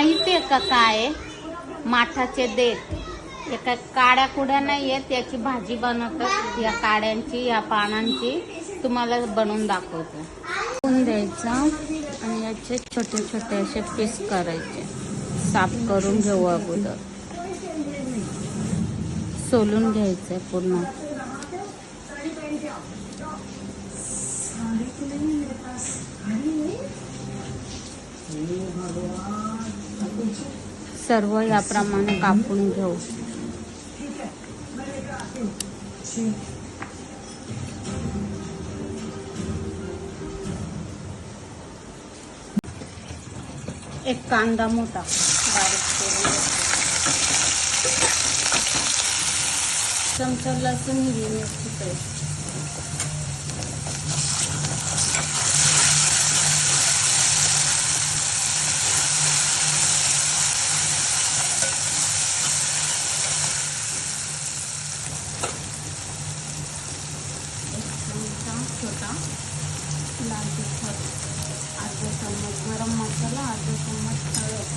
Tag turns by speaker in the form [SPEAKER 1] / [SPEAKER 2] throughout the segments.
[SPEAKER 1] माहिती आहे का काय? माठाचे देत एका काड्या कुड्या नाही आहेत याची भाजी बनवतात. या काड्यांची या पानांची तुम्हाला बनवून दाखवतो. द्यायचा आणि याचे छोटे छोटे असे पीस करायचे. साफ करून घेऊ अगोदर. सोलून घ्यायचं पूर्ण. सर्व याप्रमाणे कापून घेऊ. एक कांदा मोठा. बारीक करून चमचा लसूण हिरवी मिरची पेस्ट एक चमचा छोटा लाल तिखट अर्धा चम्मच गरम मसाला अर्धा चम्मच हळद.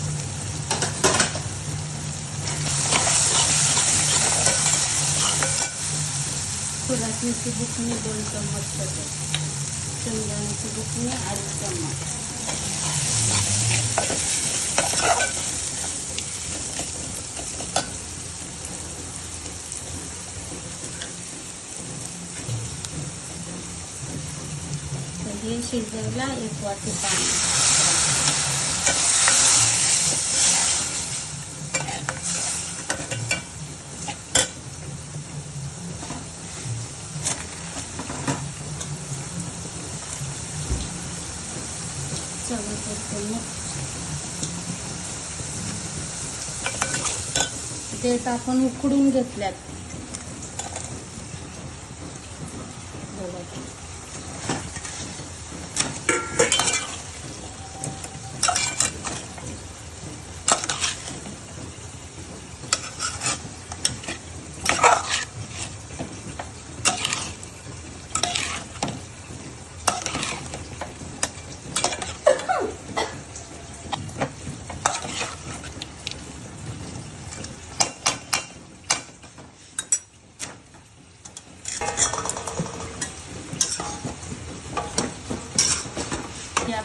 [SPEAKER 1] फुलाची बुकणी दोन चम्मच छोटे शेंगदाण्याची बुकणी अडीच चम्मच. हे शिजायला एक वाटी पाणी चवीपुरते मीठ देठ आपण उकडून घेतल्यात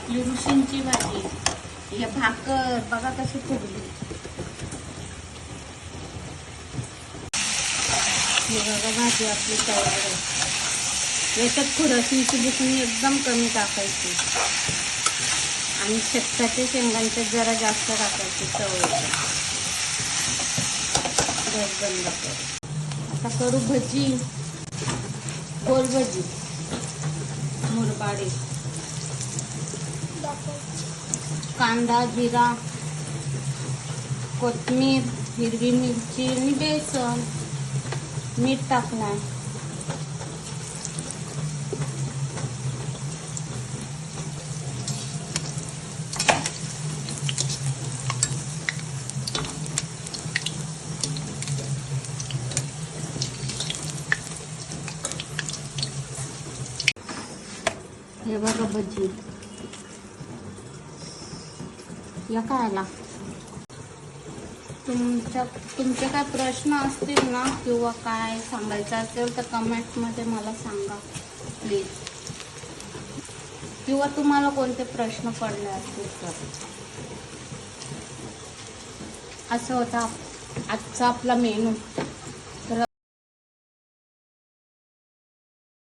[SPEAKER 1] आपली ऋषींची भाजी. हे भाकर. बघा कशी फुगली हे बघा भाजी आपली तयार आहे. याच्यात खुरसणीची बुकणी एकदम कमी टाकायची. आणि शेपटाचे शेंगांचे जरा जास्त टाकायची चव गॅस बंद करू. आता करू भजी. गोल भजी मुरबाडी. कांदा जिरा कोथमीर हिरवी मिरची आणि बेसन. मीठ टाकणार. हे बघा भजी. या काय तुमच्या तुमचे काय प्रश्न असतील ना किंवा काय सांगायचं असेल तर कमेंटमध्ये मला सांगा प्लीज किंवा तुम्हाला कोणते प्रश्न पडले असतील तर. असं होता आजचा आपला मेनू